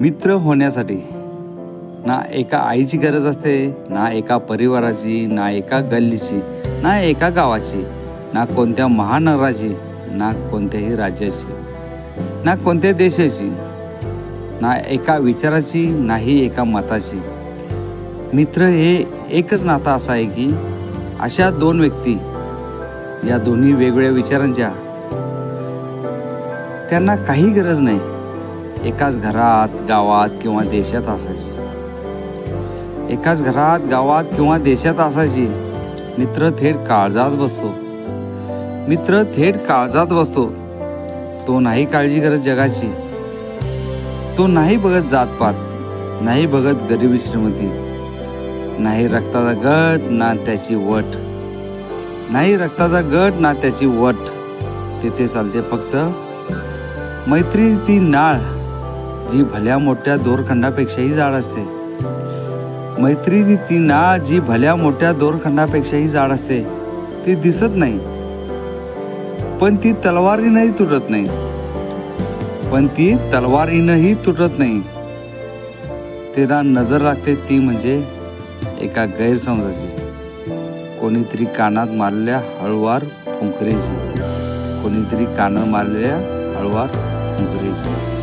मित्र होण्यासाठी. ना एका आईची गरज असते ना एका परिवाराची ना एका गल्लीची ना एका गावाची ना कोणत्या महानगराची ना कोणत्याही राज्याची ना कोणत्या देशाची ना एका विचाराची नाही एका मताची. मित्र हे एकच नातं असं आहे की अशा दोन व्यक्ती या दोन्ही वेगवेगळ्या विचारांच्या त्यांना काही गरज नाही. एकाच घरात गावात किंवा देशात असायची. एकाच घरात गावात किंवा देशात असायची. मित्र थेट काळजात बसतो. मित्र थेट काळजात बसतो. तो नाही काळजी करत जगाची. तो नाही बघत जातपात. नाही बघत गरिबी श्रीमती. नाही रक्ताचा गट ना त्याची वट. नाही रक्ताचा गट ना त्याची वट. तिथे चालते फक्त मैत्री ती नाळ. जी भल्या मोठ्या दोरखंडापेक्षाही जाड असते. मैत्रीची ती ना जी भल्या मोठ्या दोरखंडापेक्षाही जाड असते ती दिसत नाही. पण ती तलवारीनंही तुटत नाही. पण ती तलवारीनंही तुटत नाही. तिला नजर लागते ती म्हणजे एका गैरसमजाची. कोणीतरी कानात मारलेल्या हळवार फुंकरेची. कोणीतरी कानं मारलेल्या हळवार फुंकरेची.